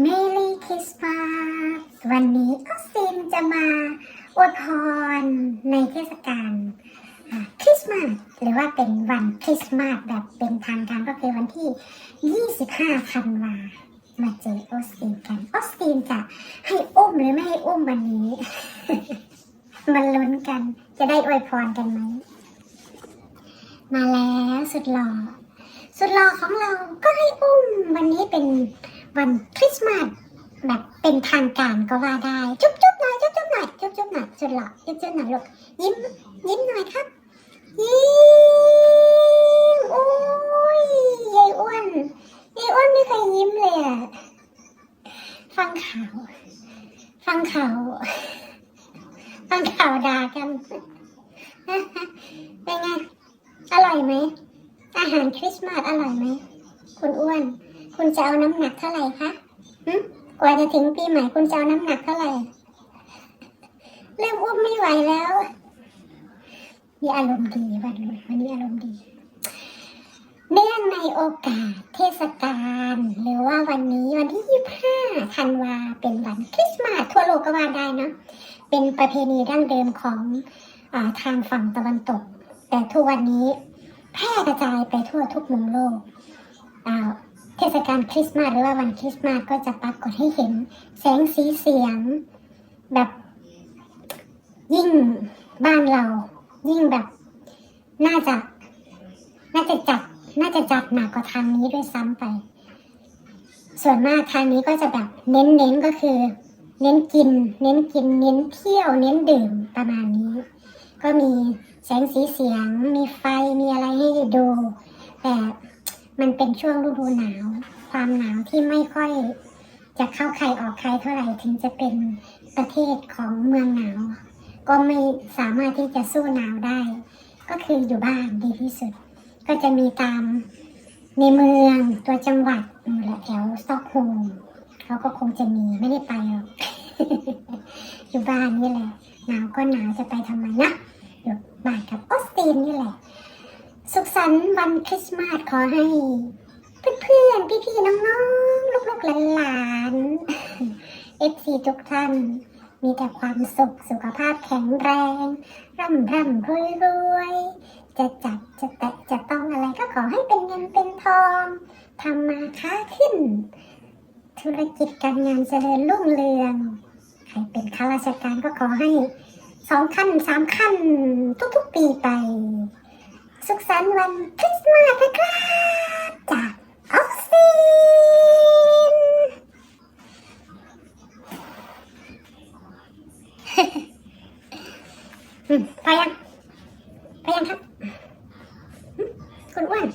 เมลีคริสต์มาสวันนี้ออสซินจะมาอวยพรในเทศกาลคริสต์มาสหรือว่าเป็นวันคริสต์มาสแบบเป็นทางการก็คือวันที่ 25 ธันวามาเจอออสตินกันออสตินจะให้อุ้มหรือไม่ให้อุ้มวันนี้ มันลุ้นกันจะได้อวยพรกันไหม มาแล้วสุดหล่อสุดหล่อของเราก็ให้อุ้มวันนี้เป็น วันคริสต์มาสแบบเป็นทางการก็ว่าได้ จุ๊บจุ๊บหน่อยจุ๊บจุ๊บหน่อยจุ๊บจุ๊บหน่อยสุดหล่อจุ๊บจุ๊บหน่อยลูกยิ้มยิ้มหน่อยครับยิ้มโอ้ยยายอ้วนยายอ้วนไม่เคยยิ้มเลยอะฟังข่าวฟังข่าวฟังข่าวด่ากันเป็นไงอร่อยไหมอาหารคริสต์มาสอร่อยไหมคุณอ้วน คุณจะเอาน้ำหนักเท่าไหร่คะกว่าจะถึงปีใหม่คุณจะเอาน้ำหนักเท่าไหร่ เริ่มอ้วนไม่ไหวแล้วมีอารมณ์ดีวันนี้วันนี้อารมณ์ดี เนื่องในโอกาสเทศกาลหรือว่าวันนี้วันที่ 25 ธันวาเป็นวันคริสต์มาสทั่วโลกก็ว่าได้เนอะเป็นประเพณีดั้งเดิมของอาทางฝั่งตะวันตก แต่ทุกวันนี้แพร่กระจายไปทั่วทุกมุมโลกอ่า ทศกาลคริสต์มาสหรือว่าวันคริสต์มาสก็จะปรากฏให้เห็นแสงสีเสียง แบบยิ่งบ้านเรา ยิ่งแบบ น่าจะ น่าจะจัด น่าจะจัดหนักกว่าทางนี้ด้วยซ้ำไป ส่วนมากทางนี้ก็จะแบบเน้นเน้นก็คือ เน้นกิน เน้นกิน เน้นเที่ยว เน้นดื่มประมาณนี้ ก็มีแสงสีเสียง มีไฟมีอะไรให้ดู มันเป็นช่วงฤดูหนาว ความหนาวที่ไม่ค่อยจะเข้าใครออกใครเท่าไหร่ถึงจะเป็นประเทศของเมืองหนาว ก็ไม่สามารถที่จะสู้หนาวได้ ก็คืออยู่บ้านดีที่สุด ก็จะมีตามในเมืองตัวจังหวัดนู่นแหละแถวสตอกโฮล์มเขาก็คงจะมีไม่ได้ไปหรอกอยู่บ้านนี่แหละหนาวก็หนาวจะไปทำไมนะอยู่บ้านกับออสตินนี่แหละ สุขสันต์วันคริสต์มาสขอให้ เพื่อนๆ พี่ๆ น้องๆ ลูกๆ หลานๆเอฟซีทุกท่าน มีแต่ความสุขสุขภาพแข็งแรง ร่ำร่ำรวยรวยจะจับจะแตะจะต้องอะไรก็ขอให้เป็นเงินเป็นทองทำมาค้าขึ้น ธุรกิจการงานเจริญรุ่งเรืองใครเป็นข้าราชการก็ขอให้สองขั้นสามขั้นทุกๆปีไป สุขสันต์วันคริสต์มาสนะครับจากออฟซินพอยังพอยังครับ คุณอ้วน